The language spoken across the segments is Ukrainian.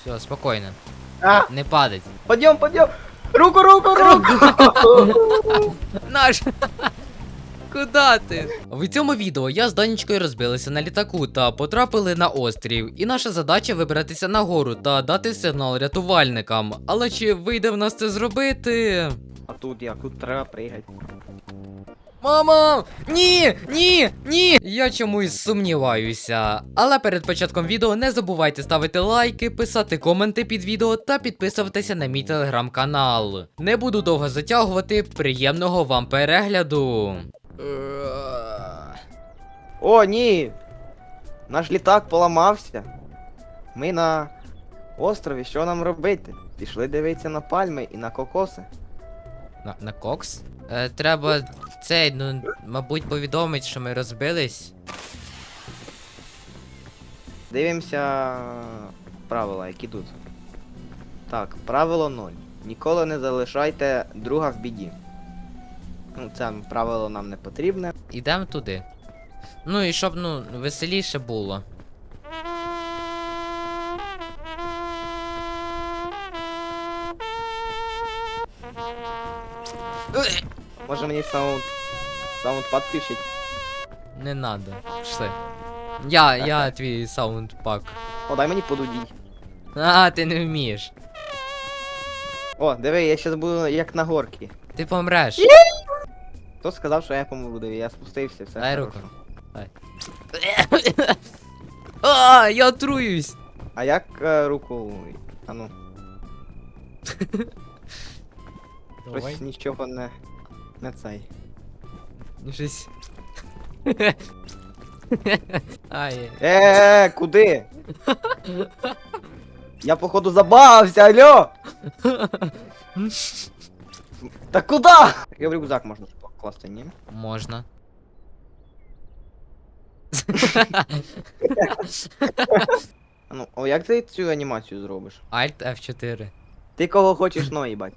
Все, спокійно. А, Не падать. подъем, подъем. Руку, руку, руку. Наш. Куда ти? В цьому відео я з Данічкою розбилися на літаку та потрапили на острів. І наша задача вибратися на гору та дати сигнал рятувальникам. Але чи вийде в нас це зробити? А тут як, тут треба пригати. Мамо! Ні! Ні! Ні! Я чомусь сумніваюся. Але перед початком відео не забувайте ставити лайки, писати коменти під відео та підписуватися на мій телеграм-канал. Не буду довго затягувати, приємного вам перегляду. О, ні! Наш літак поламався. Ми на острові, що нам робити? Пішли дивитися на пальми і на кокоси. На, на кокс? Е, треба цей, ну, мабуть, повідомить, що ми розбились. Дивимося правила, які тут. Так, правило 0. Ніколи не залишайте друга в біді. Ну, це правило нам не потрібне. Ідемо туди. Ну і щоб, ну, веселіше було. Може мені саунд. Саундпад включить? Не надо. Пішли. Я, Так, я твій саундпак. О, дай мені подудіть. А, ти не вмієш. О, диви, я щас буду як на горці. Ти помреш. Хто сказав, що я помру, диви, я спустився, все. Дай хорошо. руку. Дай. А, я отруюсь. А як е, руку. А ну, щось нічого не. Не цей. Щось. Ай. Е, куди? Я походу забався, алло! Та куди? Я в рюкзак можна покласти, ні? Можна. А ну, о, як ти цю анімацію зробиш? Alt F4. Ти кого хочеш, но їбать.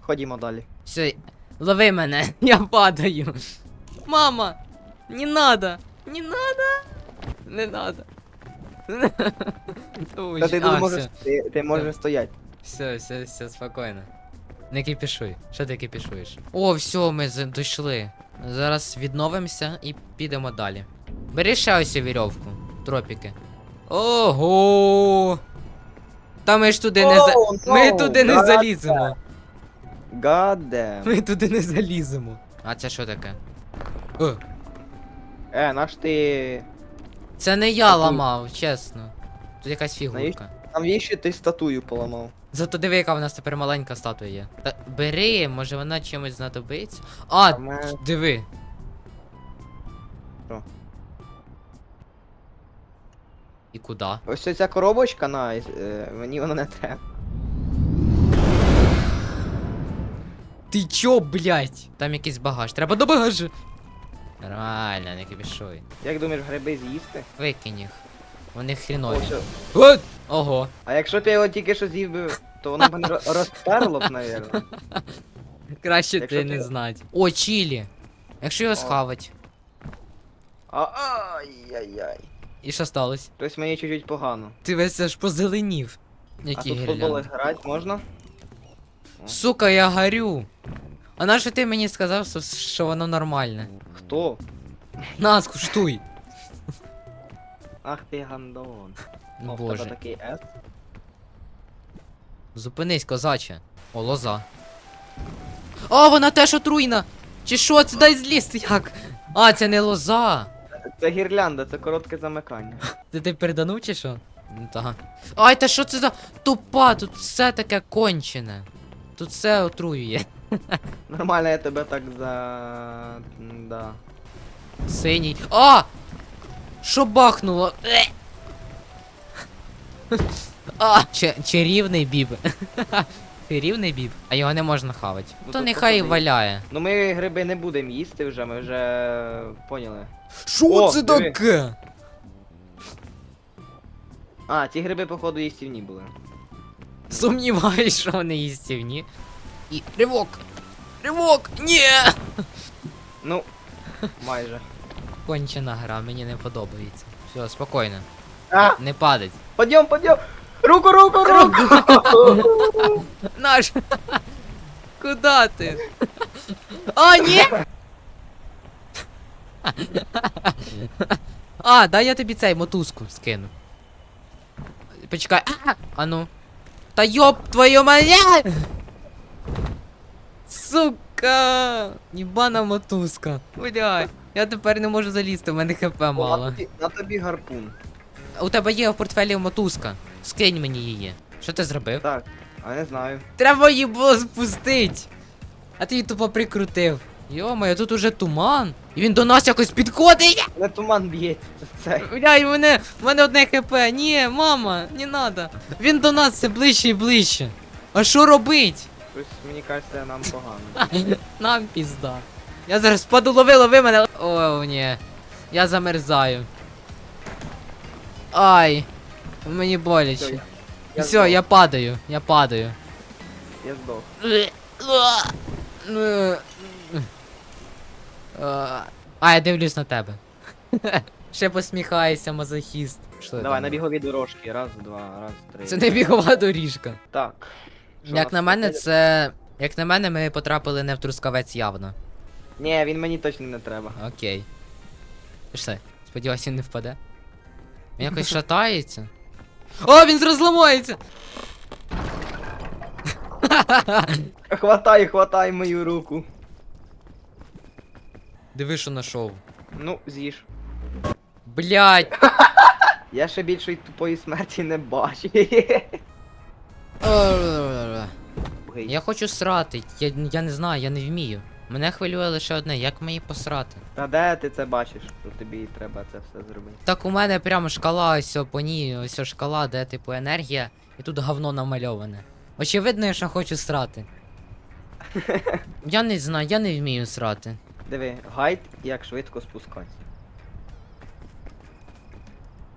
Ходімо далі. Все, лови мене, я падаю. Мама, не надо, не надо, не надо. Ой, Та ти а, тут можеш. все, Ти, ти можеш стояти. все, все, все, спокійно. Не кипішуй. Що ти кипішуєш? О, все, ми дійшли. Зараз відновимося і підемо далі. Бери ще ось вірьовку. Тропіки. Ого! Та ми ж туди не за. Oh, Ми туди не God заліземо. God damn. Ми туди не заліземо. А це що таке? О, Е, наш ти. це не я Статую. ламав, чесно. Тут якась фігурка. Там є ще ти статую поламав. Зато диви, яка в нас тепер маленька статуя є. Та бери, може вона чимось знадобиться. А, А ми- диви. Що? І куди? Ось ця коробочка, на, е, мені вона не треба. Ти чо, блять? Там якийсь багаж. Треба до багажу. Нормально, не кипішуй. Як думаєш, гриби з'їсти? Викинь їх. Вони хрінові. От! Ого. А якщо б я його тільки що з'їв би, то воно б не ро- розперло б, навірно. Краще Якщо ти ти- не знать. О, чілі. Якщо його схавать. Ай-яй-яй. І що сталося? Тобто мені чуть-чуть погано. Ти весь аж позеленів. А Які тут в футбол гірлянди. грати можна? Сука, я горю. А нащо ти мені сказав, що- що воно нормальне? Хто? На, скуштуй. Ах ти гандон. О, в тебе Боже. такий С. Зупинись, козаче. О, лоза. А, вона теж отруйна! Чи що це дай злізти як? А, це не лоза. Це гірлянда, це коротке замикання. Ти ти переданув чи що? Ну так. Ай, та що це за тупа? Тут все таке кончене. Тут все отруює. Нормально, я тебе так за. Да. Синій. А! Що бахнуло? А! Ч- чарівний біб. Чарівний біб. А його не можна хавати. Ну, То то нехай і походи. валяє. Ну ми гриби не будемо їсти вже, ми вже поняли. Що О, це диви. таке? А, ці гриби, походу, їстівні були. Сумніваюсь, що вони їстівні. І ривок! Ривок! Ні! Ну, майже. Кончена гра, мені не подобається. Все, спокійно. А, Не падать. подйом, подйом! Руку, руку, руку! Наш! Куда ти? А, ні! А, дай я тобі цей мотузку скину. Почекай. А, а ну. Та йоп твою моя! Сука! Єбана мотузка. Блядь. Я тепер не можу залізти, у мене хп мало. на тобі гарпун. У тебе є в портфелі мотузка. Скинь мені її. Що ти зробив? Так, а не знаю. Треба її було спустить. А ти її тупо прикрутив. Йо-моє, тут уже туман. І він до нас якось підходить. Не туман б'ється, це це. Мене, в мене одне хп. Ні, мама, не надо. Він до нас все ближче і ближче. А що робить? Щось, мені кажеться, нам погано. Нам пізда. Я зараз впаду, лови, лови мене. О, ні. Я замерзаю. Ай. Мені боляче. Я Все, здох, я падаю, я падаю. Я здох. А, я дивлюсь на тебе. Ще посміхаєшся, мазохіст. Що Давай, на бігові дорожки. Раз, два, раз, три. Це не бігова доріжка. Так. Що Як нас на мене, тут? це. Як на мене, ми потрапили не в трускавець явно. Ні, він мені точно не треба. Окей. Пішли. Сподіваюся, він не впаде. Він якось шатається. О, він розламається! Хватай, хватай мою руку. Диви, що нашов. Ну, з'їж. Блять! Я ще більшої тупої смерті не бачив. Я хочу срати, я, я не знаю, я не вмію. Мене хвилює лише одне, як мені посрати. Та де ти це бачиш? Що тобі треба це все зробити. Так у мене прямо шкала ось о, по ній, ось о шкала, де типу енергія, і тут говно намальоване. Очевидно, я що хочу срати. Я не знаю, я не вмію срати. Диви, гайд, як швидко спускатися.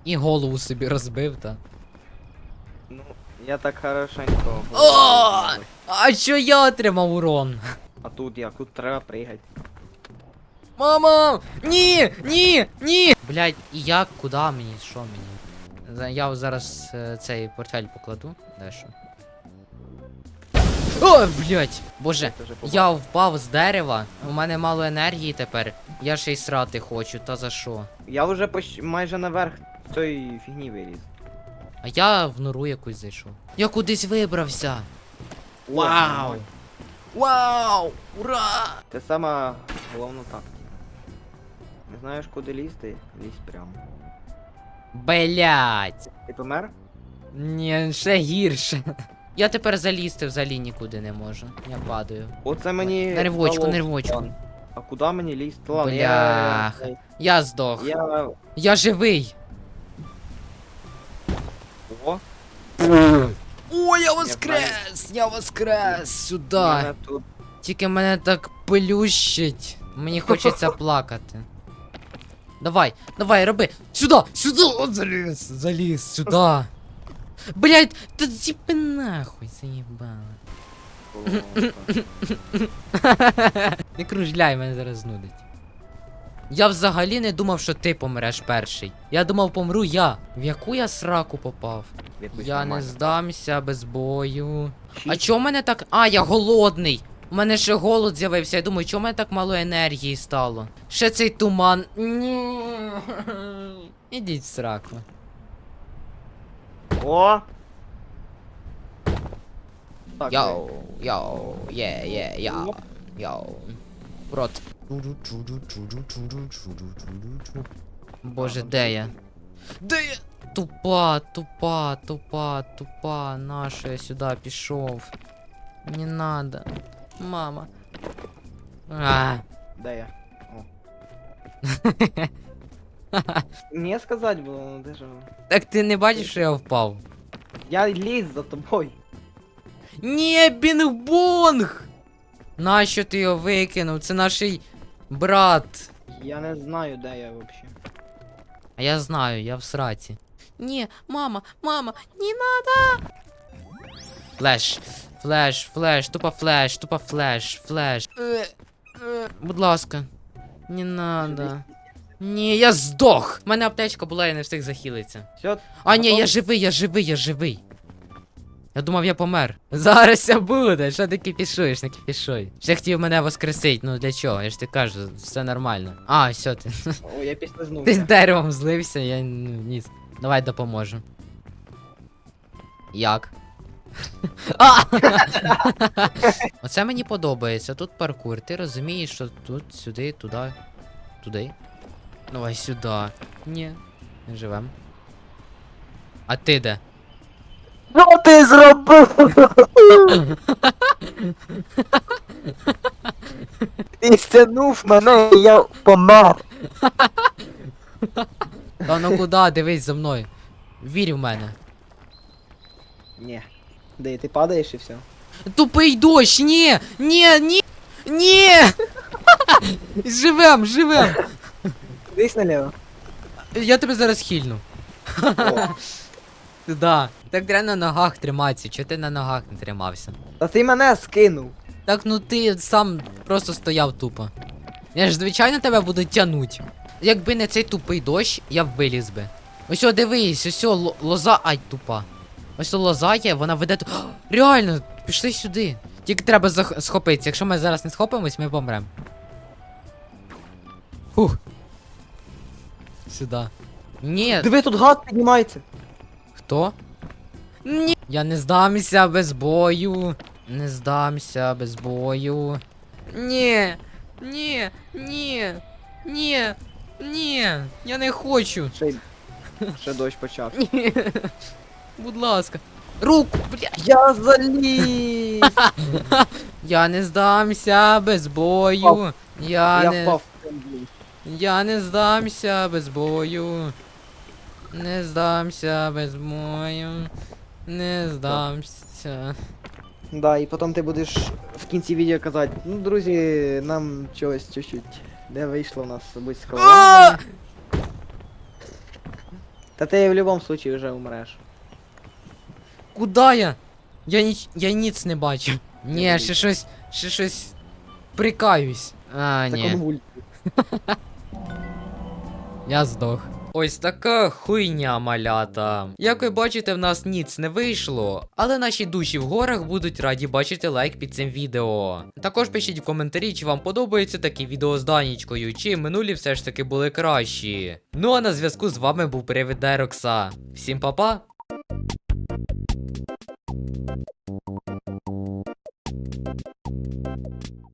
І голову собі розбив, та. Ну, я так хорошенько. О! А що я отримав урон? А тут як? Тут треба пригати. Мама! Ні! Ні! Ні! Блять, і як, куди мені? Що мені? Я зараз е, цей портфель покладу. Дещо. О, блять! Боже, Це вже побачив. я впав з дерева, у мене мало енергії тепер. Я ще й срати хочу, та за що? Я вже поч... майже наверх цієї фігні виліз. А я в нору якусь зайшов. Я кудись вибрався. Вау! Вау! Ура! Це сама головна тактика. Не знаєш куди лізти? Лізь прямо. Блять! Ти помер? Ні, ще гірше. Я тепер залізти взагалі нікуди не можу. Я падаю. Оце мені. Нервочку, дало нервочку. план. А куди мені лізти? Ладно, Бляха. я. Я здох. Я, Я. живий. О, я воскрес! Я воскрес! Сюди! мене тут. Тільки мене так плющить. Мені хочеться плакати. Давай, давай, роби. Сюди! Сюди! От заліз! Заліз, сюди! Блять, та типи нахуй заїбала. Не кружляй, мене зараз знудить. Я взагалі не думав, що ти помреш перший. Я думав, помру я. В яку я сраку попав? Якусь Я не здамся без бою. А чого в мене так. А, я голодний. У мене ще голод з'явився. Я думаю, чого в мене так мало енергії стало? Ще цей туман. Ні. Ідіть в сраку. О! Так, Йоу, йоу, є, є, йоу, йоу. Рот. Боже, де я? Де я? Тупа, тупа, тупа, тупа. Наша я сюди пішов. Не надо. Мама. А. Де я? О. Мені сказати було, ну де ж. Так ти не бачиш, що я впав? Я ліз за тобою. Ні, бінг-бонг! Нащо ти його викинув? Це наш брат. Я не знаю, де я взагалі. А я знаю, я в сраці. ні, мама, мама, не надо. Флеш, флеш, флеш, тупо флеш, тупо флеш, флеш. Будь ласка, не надо. Ні, я здох! У мене аптечка була, я не встиг захилитися. А, ні, я живий, я живий, я живий. Я думав, я помер. Зараз все буде. Що ти кипішуєш, не кипішуй. Ще хотів мене воскресить, ну для чого? Я ж ти кажу, все нормально. А, все, ти, О, я ти з деревом злився, я ну, ні. Давай допоможу. Як? А! Оце мені подобається. Тут паркур. Ти розумієш, що тут, сюди, туди, туди. Давай сюди. Ні. Не живем. А ти де? Що ти зробив? Ти стянув мене, і я помер. Та ну куди, дивись за мною. Вірь в мене. Ні. Де ти падаєш і все. Тупий дощ, ні! Ні, ні! Ні! живем, живем! Дивись наліво. Я тебе зараз хильну. О. Да. Так треба на ногах триматися, чого ти на ногах не тримався? Та ти мене скинув. Так ну ти сам просто стояв тупо. Я ж звичайно тебе буду тянуть. Якби не цей тупий дощ, я б виліз би. Ось о, дивись, ось о, лоза, ай тупа. Ось о, лоза є, вона веде. ту- реально, пішли сюди. Тільки треба зах- схопитися. Якщо ми зараз не схопимось, ми помрем. Фух. Сюди. Ні, Диви, тут гад піднімається. Хто? Ні. Я не здамся без бою. Не здамся без бою. Ні. Ні. Ні. Ні. Ні. Я не хочу. Ще, ще дощ почав. Ні. Будь ласка. Руку, бля. Я заліз! Я не здамся без бою. Я, Я не. впав. Я не здамся без бою. Не здамся без бою. Не здамся. Да, і потім ти будеш в кінці відео казати, ну, друзі, нам чогось чуть-чуть не вийшло у нас колонами. Та ти в будь-якому випадку вже умреш. Куда я? Я ніч. Я ніц не бачу. Ні, ще щось. Ще щось. Прикаюсь. А, ні. Я здох. Ось така хуйня малята. Як ви бачите, в нас ніц не вийшло, але наші душі в горах будуть раді бачити лайк під цим відео. Також пишіть в коментарі, чи вам подобаються такі відео з Данічкою, чи минулі все ж таки були кращі. Ну а на зв'язку з вами був Привід Дерокса. Всім па-па!